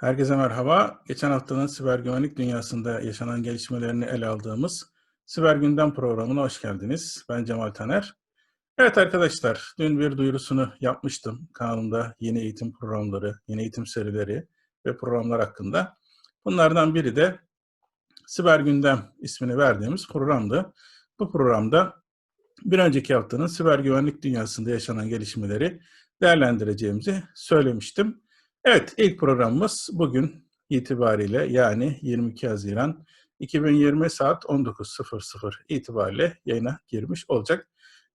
Herkese merhaba. Geçen haftanın siber güvenlik dünyasında yaşanan gelişmelerini ele aldığımız Siber Gündem programına hoş geldiniz. Ben Cemal Taner. Evet arkadaşlar, dün bir duyurusunu yapmıştım kanalımda yeni eğitim programları, yeni eğitim serileri ve programlar hakkında. Bunlardan biri de Siber Gündem ismini verdiğimiz programdı. Bu programda bir önceki haftanın siber güvenlik dünyasında yaşanan gelişmeleri değerlendireceğimizi söylemiştim. Evet, ilk programımız bugün itibariyle yani 22 Haziran 2020 saat 19.00 itibariyle yayına girmiş olacak.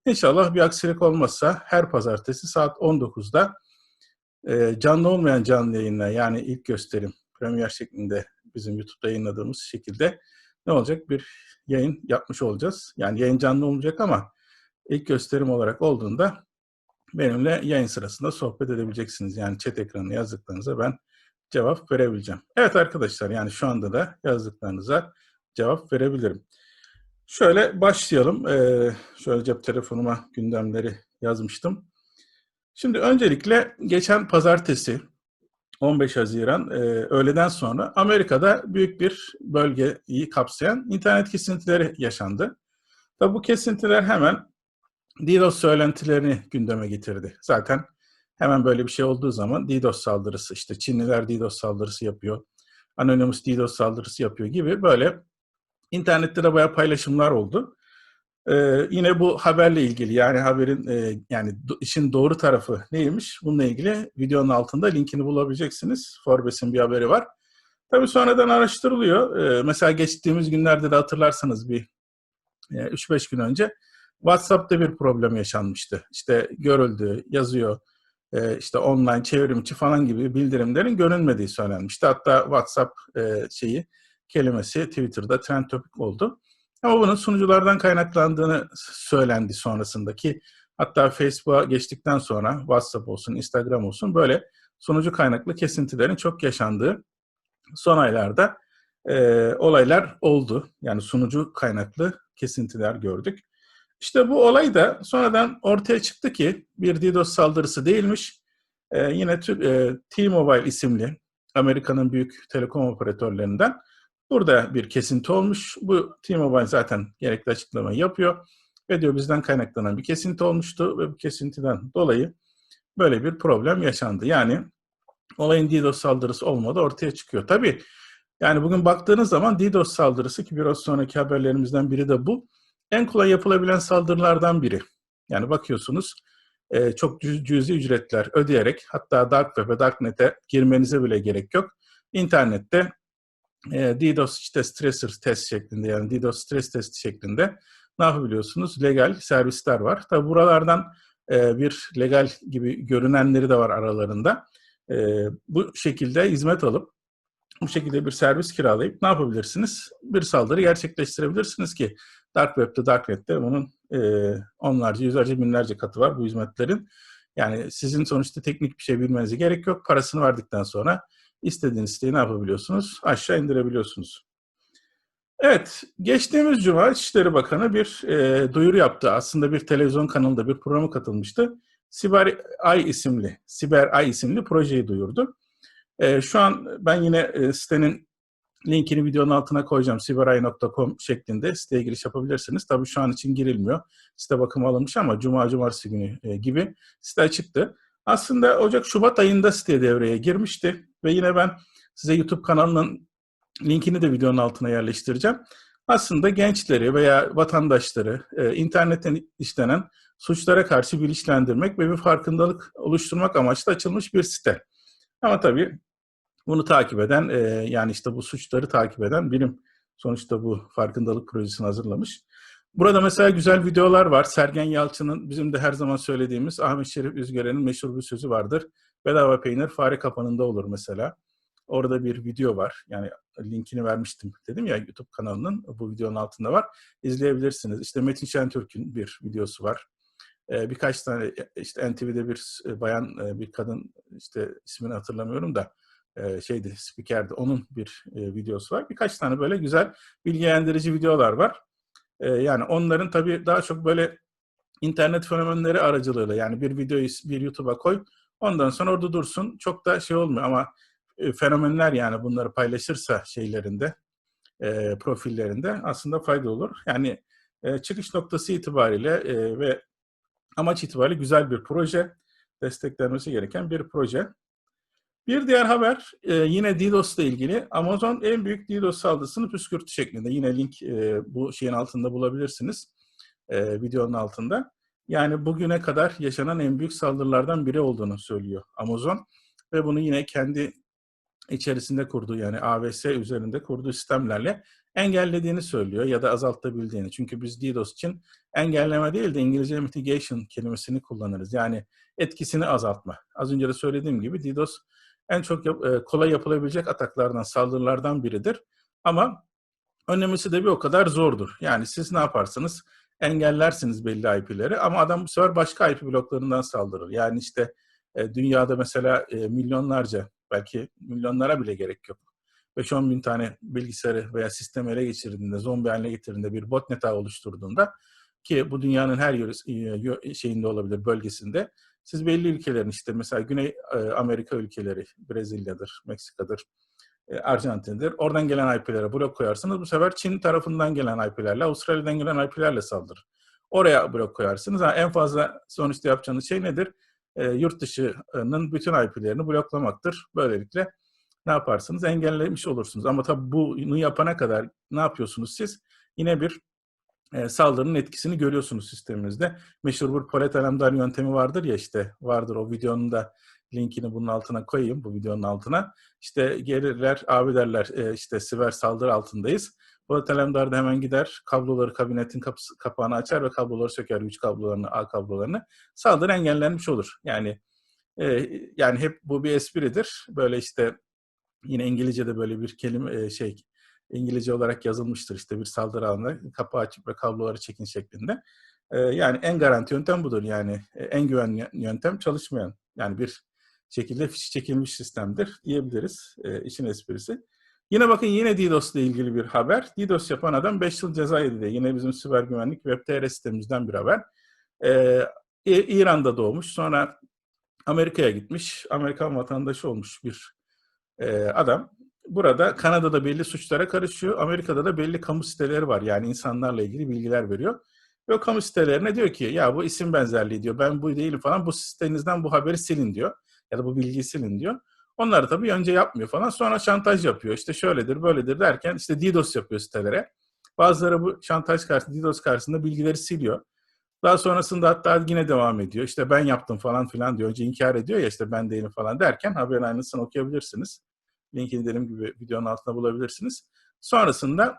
İnşallah bir aksilik olmazsa her pazartesi saat 19'da e, canlı olmayan canlı yayınla yani ilk gösterim premier şeklinde bizim YouTube'da yayınladığımız şekilde ne olacak? Bir yayın yapmış olacağız. Yani yayın canlı olmayacak ama ilk gösterim olarak olduğunda benimle yayın sırasında sohbet edebileceksiniz. Yani chat ekranına yazdıklarınıza ben cevap verebileceğim. Evet arkadaşlar yani şu anda da yazdıklarınıza cevap verebilirim. Şöyle başlayalım. Ee, şöyle cep telefonuma gündemleri yazmıştım. Şimdi öncelikle geçen pazartesi 15 Haziran e, öğleden sonra Amerika'da büyük bir bölgeyi kapsayan internet kesintileri yaşandı. Tabi bu kesintiler hemen DDoS söylentilerini gündeme getirdi. Zaten hemen böyle bir şey olduğu zaman DDoS saldırısı, işte Çinliler DDoS saldırısı yapıyor, Anonymous DDoS saldırısı yapıyor gibi böyle internette de bayağı paylaşımlar oldu. Ee, yine bu haberle ilgili yani haberin e, yani do, işin doğru tarafı neymiş? Bununla ilgili videonun altında linkini bulabileceksiniz. Forbes'in bir haberi var. Tabii sonradan araştırılıyor. Ee, mesela geçtiğimiz günlerde de hatırlarsanız bir e, 3-5 gün önce WhatsApp'ta bir problem yaşanmıştı. İşte görüldü, yazıyor, e, işte online çevrimçi falan gibi bildirimlerin görünmediği söylenmişti. Hatta WhatsApp e, şeyi kelimesi Twitter'da trend topik oldu. Ama bunun sunuculardan kaynaklandığını söylendi sonrasındaki. Hatta Facebook'a geçtikten sonra WhatsApp olsun, Instagram olsun böyle sunucu kaynaklı kesintilerin çok yaşandığı son aylarda e, olaylar oldu. Yani sunucu kaynaklı kesintiler gördük. İşte bu olay da sonradan ortaya çıktı ki bir DDoS saldırısı değilmiş. Ee, yine e, T-Mobile isimli Amerika'nın büyük telekom operatörlerinden burada bir kesinti olmuş. Bu T-Mobile zaten gerekli açıklamayı yapıyor ve diyor bizden kaynaklanan bir kesinti olmuştu ve bu kesintiden dolayı böyle bir problem yaşandı. Yani olayın DDoS saldırısı olmadı ortaya çıkıyor. Tabii yani bugün baktığınız zaman DDoS saldırısı ki biraz sonraki haberlerimizden biri de bu en kolay yapılabilen saldırılardan biri. Yani bakıyorsunuz e, çok cüzi ücretler ödeyerek hatta Dark Web'e, Darknet'e girmenize bile gerek yok. İnternette e, DDoS işte stressor test şeklinde yani DDoS stress testi şeklinde ne yapabiliyorsunuz? Legal servisler var. Tabi buralardan e, bir legal gibi görünenleri de var aralarında. E, bu şekilde hizmet alıp bu şekilde bir servis kiralayıp ne yapabilirsiniz? Bir saldırı gerçekleştirebilirsiniz ki Dark Web'de, Darknet'te bunun e, onlarca, yüzlerce, binlerce katı var bu hizmetlerin. Yani sizin sonuçta teknik bir şey bilmenize gerek yok. Parasını verdikten sonra istediğiniz siteyi ne yapabiliyorsunuz? Aşağı indirebiliyorsunuz. Evet, geçtiğimiz Cuma İçişleri Bakanı bir e, duyuru yaptı. Aslında bir televizyon kanalında bir programa katılmıştı. Siber Ay isimli, Siber Ay isimli projeyi duyurdu. E, şu an ben yine e, sitenin linkini videonun altına koyacağım. siberay.com şeklinde siteye giriş yapabilirsiniz. Tabii şu an için girilmiyor. Site bakımı alınmış ama Cuma, Cumartesi günü e, gibi site çıktı. Aslında Ocak, Şubat ayında site devreye girmişti. Ve yine ben size YouTube kanalının linkini de videonun altına yerleştireceğim. Aslında gençleri veya vatandaşları e, internetten işlenen suçlara karşı bilinçlendirmek ve bir farkındalık oluşturmak amaçlı açılmış bir site. Ama tabii bunu takip eden, e, yani işte bu suçları takip eden bilim sonuçta bu farkındalık projesini hazırlamış. Burada mesela güzel videolar var. Sergen Yalçın'ın bizim de her zaman söylediğimiz Ahmet Şerif Üzgeren'in meşhur bir sözü vardır. Bedava peynir fare kapanında olur mesela. Orada bir video var. Yani linkini vermiştim dedim ya YouTube kanalının bu videonun altında var. İzleyebilirsiniz. İşte Metin Şentürk'ün bir videosu var. Ee, birkaç tane işte NTV'de bir bayan bir kadın işte ismini hatırlamıyorum da e, şeydi, spikerdi. Onun bir e, videosu var. Birkaç tane böyle güzel bilgilendirici videolar var. E, yani onların tabii daha çok böyle internet fenomenleri aracılığıyla yani bir videoyu bir YouTube'a koy ondan sonra orada dursun. Çok da şey olmuyor ama e, fenomenler yani bunları paylaşırsa şeylerinde, e, profillerinde aslında fayda olur. Yani e, çıkış noktası itibariyle e, ve amaç itibariyle güzel bir proje, desteklenmesi gereken bir proje. Bir diğer haber e, yine DDoS ile ilgili. Amazon en büyük DDoS saldırısını püskürtü şeklinde. Yine link e, bu şeyin altında bulabilirsiniz. E, videonun altında. Yani bugüne kadar yaşanan en büyük saldırılardan biri olduğunu söylüyor Amazon. Ve bunu yine kendi içerisinde kurduğu yani AWS üzerinde kurduğu sistemlerle engellediğini söylüyor ya da azaltabildiğini. Çünkü biz DDoS için engelleme değil de İngilizce mitigation kelimesini kullanırız. Yani etkisini azaltma. Az önce de söylediğim gibi DDoS en çok yap, e, kolay yapılabilecek ataklardan, saldırılardan biridir. Ama önlemesi de bir o kadar zordur. Yani siz ne yaparsınız? Engellersiniz belli IP'leri ama adam bu sefer başka IP bloklarından saldırır. Yani işte e, dünyada mesela e, milyonlarca, belki milyonlara bile gerek yok. 5-10 bin tane bilgisayarı veya sistemi ele geçirdiğinde, zombi haline getirdiğinde, bir botnet ağı oluşturduğunda ki bu dünyanın her yeri, şeyinde olabilir, bölgesinde siz belli ülkelerin işte mesela Güney Amerika ülkeleri, Brezilya'dır, Meksika'dır, Arjantin'dir. Oradan gelen IP'lere blok koyarsınız. Bu sefer Çin tarafından gelen IP'lerle, Avustralya'dan gelen IP'lerle saldırır. Oraya blok koyarsınız. Ha, en fazla sonuçta yapacağınız şey nedir? E, yurt dışının bütün IP'lerini bloklamaktır. Böylelikle ne yaparsınız? Engellemiş olursunuz. Ama tabii bunu yapana kadar ne yapıyorsunuz siz? Yine bir e, saldırının etkisini görüyorsunuz sisteminizde. Meşhur bir palet alemdar yöntemi vardır ya işte vardır o videonun da linkini bunun altına koyayım bu videonun altına. İşte gelirler abi derler e, işte siber saldırı altındayız. Polat alemdar hemen gider kabloları kabinetin kapısı, kapağını açar ve kabloları söker güç kablolarını ağ kablolarını saldırı engellenmiş olur. Yani e, yani hep bu bir espridir. Böyle işte yine İngilizce'de böyle bir kelime e, şey İngilizce olarak yazılmıştır işte bir saldırı alanında kapı açıp ve kabloları çekin şeklinde. E, yani en garanti yöntem budur yani e, en güvenli yöntem çalışmayan yani bir şekilde fişi çekilmiş sistemdir diyebiliriz e, işin esprisi. Yine bakın yine DDoS ile ilgili bir haber. DDoS yapan adam 5 yıl ceza yedi. Yine bizim siber güvenlik web sitemizden bir haber. Ee, İran'da doğmuş. Sonra Amerika'ya gitmiş. Amerikan vatandaşı olmuş bir e, adam. Burada Kanada'da belli suçlara karışıyor. Amerika'da da belli kamu siteleri var. Yani insanlarla ilgili bilgiler veriyor. Ve o kamu sitelerine diyor ki ya bu isim benzerliği diyor. Ben bu değilim falan. Bu sitenizden bu haberi silin diyor. Ya da bu bilgiyi silin diyor. Onları tabii önce yapmıyor falan. Sonra şantaj yapıyor. İşte şöyledir böyledir derken işte DDoS yapıyor sitelere. Bazıları bu şantaj karşısında, DDoS karşısında bilgileri siliyor. Daha sonrasında hatta yine devam ediyor. İşte ben yaptım falan filan diyor. Önce inkar ediyor ya işte ben değilim falan derken haberin aynısını okuyabilirsiniz. Linkini dediğim gibi videonun altında bulabilirsiniz. Sonrasında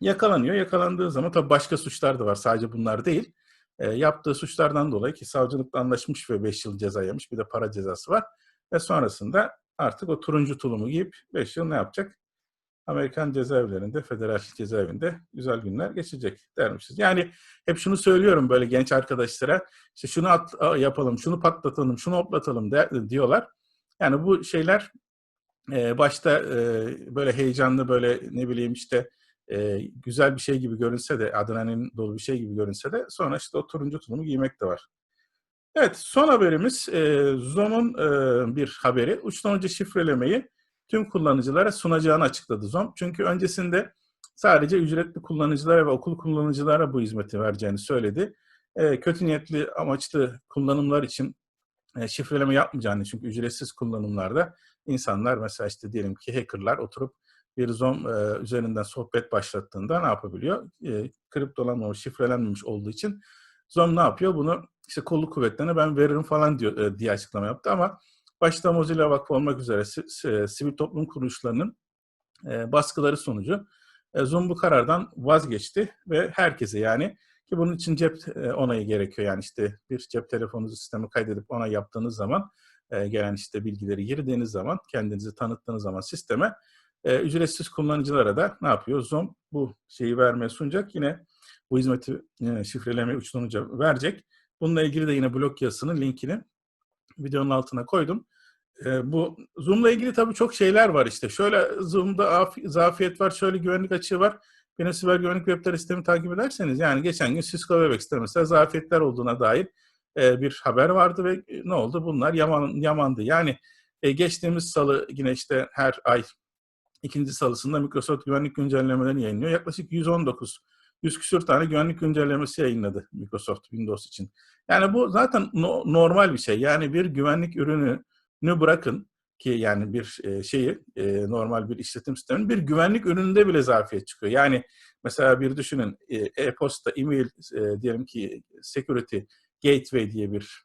yakalanıyor. Yakalandığı zaman tabii başka suçlar da var. Sadece bunlar değil. E, yaptığı suçlardan dolayı ki savcılıkla anlaşmış ve 5 yıl ceza yemiş. Bir de para cezası var. Ve sonrasında artık o turuncu tulumu giyip 5 yıl ne yapacak? Amerikan cezaevlerinde, federal cezaevinde güzel günler geçecek dermişiz. Yani hep şunu söylüyorum böyle genç arkadaşlara, işte şunu at, yapalım, şunu patlatalım, şunu hoplatalım de, diyorlar. Yani bu şeyler e, başta e, böyle heyecanlı, böyle ne bileyim işte e, güzel bir şey gibi görünse de, adrenalin dolu bir şey gibi görünse de sonra işte o turuncu tulumu giymek de var. Evet, son haberimiz e, Zoom'un e, bir haberi. Uçtan önce şifrelemeyi tüm kullanıcılara sunacağını açıkladı Zoom. Çünkü öncesinde sadece ücretli kullanıcılara ve okul kullanıcılara bu hizmeti vereceğini söyledi. E, kötü niyetli amaçlı kullanımlar için e, şifreleme yapmayacağını çünkü ücretsiz kullanımlarda insanlar mesela işte diyelim ki hackerlar oturup bir Zoom e, üzerinden sohbet başlattığında ne yapabiliyor? E, kriptolanmamış, şifrelenmemiş olduğu için Zoom ne yapıyor? Bunu işte kolluk kuvvetlerine ben veririm falan diyor, e, diye açıklama yaptı ama başta Mozilla Vakfı olmak üzere e, sivil toplum kuruluşlarının e, baskıları sonucu e, Zoom bu karardan vazgeçti ve herkese yani ki bunun için cep onayı gerekiyor. Yani işte bir cep telefonu sistemi kaydedip onay yaptığınız zaman e, gelen işte bilgileri girdiğiniz zaman kendinizi tanıttığınız zaman sisteme e, ücretsiz kullanıcılara da ne yapıyor? Zoom bu şeyi vermeye sunacak. Yine bu hizmeti e, şifreleme uçlanınca verecek. Bununla ilgili de yine blog yazısının linkini videonun altına koydum. E, bu Zoom'la ilgili tabii çok şeyler var işte. Şöyle Zoom'da zafiyet var, şöyle güvenlik açığı var. Yine siber güvenlik web sistemi takip ederseniz yani geçen gün Cisco Webex'te mesela zafiyetler olduğuna dair e, bir haber vardı ve ne oldu? Bunlar yaman, yamandı. Yani E, geçtiğimiz salı yine işte her ay ikinci salısında Microsoft güvenlik güncellemelerini yayınlıyor. Yaklaşık 119 100 küsür tane güvenlik güncellemesi yayınladı Microsoft Windows için. Yani bu zaten no, normal bir şey. Yani bir güvenlik ürününü bırakın ki yani bir e, şeyi e, normal bir işletim sisteminin bir güvenlik ürününde bile zafiyet çıkıyor. Yani mesela bir düşünün e, e-posta, e-mail e, diyelim ki security gateway diye bir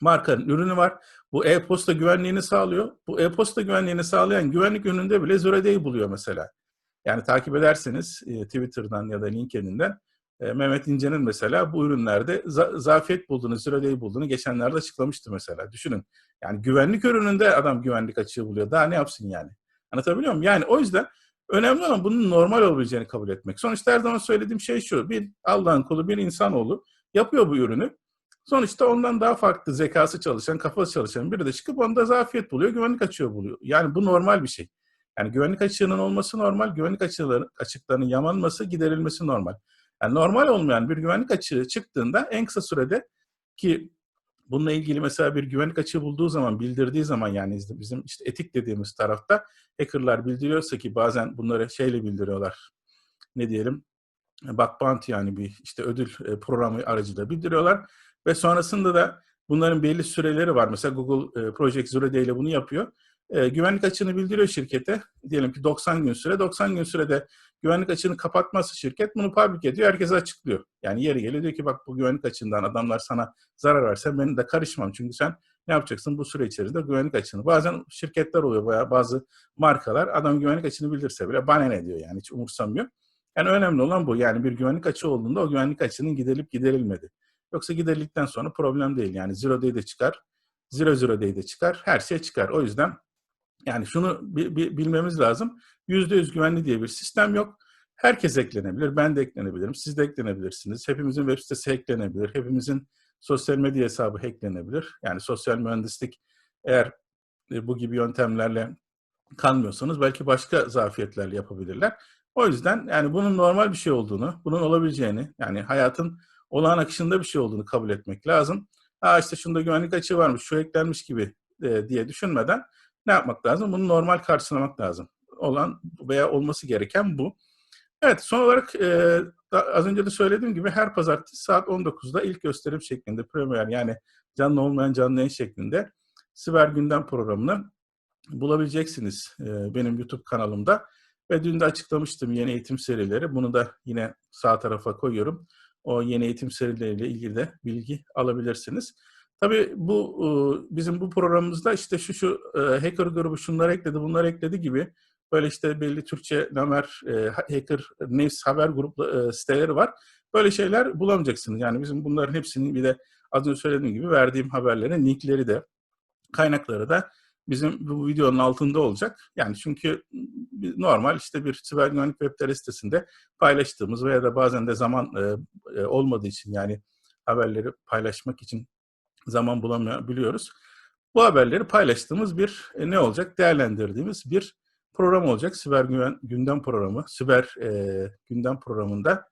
markanın ürünü var. Bu e-posta güvenliğini sağlıyor. Bu e-posta güvenliğini sağlayan güvenlik ürününde bile zero day buluyor mesela. Yani takip ederseniz e, Twitter'dan ya da LinkedIn'den e, Mehmet İnce'nin mesela bu ürünlerde za- zafiyet bulduğunu, zero day bulduğunu geçenlerde açıklamıştı mesela. Düşünün. Yani güvenlik ürününde adam güvenlik açığı buluyor. Daha ne yapsın yani? Anlatabiliyor muyum? Yani o yüzden önemli olan bunun normal olabileceğini kabul etmek. Sonuçta her zaman söylediğim şey şu. Bir Allah'ın kulu, bir insanoğlu yapıyor bu ürünü. Sonuçta ondan daha farklı zekası çalışan, kafası çalışan biri de çıkıp onda zafiyet buluyor, güvenlik açığı buluyor. Yani bu normal bir şey. Yani güvenlik açığının olması normal, güvenlik açıkları, açıklarının yamanması, giderilmesi normal. Yani normal olmayan bir güvenlik açığı çıktığında en kısa sürede ki bununla ilgili mesela bir güvenlik açığı bulduğu zaman, bildirdiği zaman yani bizim işte etik dediğimiz tarafta hackerlar bildiriyorsa ki bazen bunları şeyle bildiriyorlar. Ne diyelim? Bug bounty yani bir işte ödül e, programı aracılığıyla bildiriyorlar. Ve sonrasında da bunların belli süreleri var. Mesela Google e, Project Zero Day ile bunu yapıyor. E, güvenlik açığını bildiriyor şirkete. Diyelim ki 90 gün süre. 90 gün sürede güvenlik açığını kapatması şirket bunu public ediyor. Herkese açıklıyor. Yani yeri geliyor diyor ki bak bu güvenlik açığından adamlar sana zarar verse ben de karışmam. Çünkü sen ne yapacaksın bu süre içerisinde güvenlik açığını. Bazen şirketler oluyor veya bazı markalar adam güvenlik açığını bildirse bile bana ne diyor yani hiç umursamıyor. Yani önemli olan bu. Yani bir güvenlik açığı olduğunda o güvenlik açığının giderilip giderilmedi. Yoksa giderildikten sonra problem değil. Yani zero day de çıkar, zero zero day de çıkar, her şey çıkar. O yüzden yani şunu bilmemiz lazım. Yüzde yüz güvenli diye bir sistem yok. Herkes eklenebilir. Ben de eklenebilirim. Siz de eklenebilirsiniz. Hepimizin web sitesi eklenebilir. Hepimizin sosyal medya hesabı eklenebilir. Yani sosyal mühendislik eğer e, bu gibi yöntemlerle kanmıyorsanız belki başka zafiyetlerle yapabilirler. O yüzden yani bunun normal bir şey olduğunu, bunun olabileceğini, yani hayatın olağan akışında bir şey olduğunu kabul etmek lazım. Ha işte şunda güvenlik açığı varmış, şu eklenmiş gibi e, diye düşünmeden ne yapmak lazım? Bunu normal karşılamak lazım. Olan veya olması gereken bu. Evet, son olarak e, az önce de söylediğim gibi her pazartesi saat 19'da ilk gösterim şeklinde premier yani canlı olmayan canlı yayın şeklinde Siber Gündem programını bulabileceksiniz e, benim YouTube kanalımda. Ve dün de açıklamıştım yeni eğitim serileri. Bunu da yine sağ tarafa koyuyorum o yeni eğitim serileriyle ilgili de bilgi alabilirsiniz. Tabii bu e, bizim bu programımızda işte şu şu e, hacker grubu şunları ekledi, bunları ekledi gibi böyle işte belli Türkçe namer e, hacker news haber gruplu siteleri var. Böyle şeyler bulamayacaksınız. Yani bizim bunların hepsinin bir de az önce söylediğim gibi verdiğim haberlerin linkleri de kaynakları da bizim bu videonun altında olacak. Yani çünkü normal işte bir siber güvenlik web sitesinde paylaştığımız veya da bazen de zaman e, e, olmadığı için yani haberleri paylaşmak için zaman bulamıyoruz. Bu haberleri paylaştığımız bir e, ne olacak? Değerlendirdiğimiz bir program olacak. Siber güven, gündem programı, siber e, gündem programında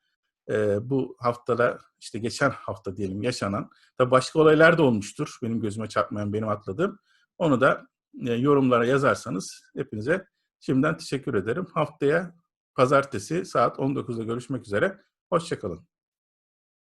e, bu haftada işte geçen hafta diyelim yaşanan, tabi başka olaylar da olmuştur benim gözüme çarpmayan, benim atladığım. Onu da yorumlara yazarsanız hepinize şimdiden teşekkür ederim. Haftaya pazartesi saat 19'da görüşmek üzere. Hoşçakalın.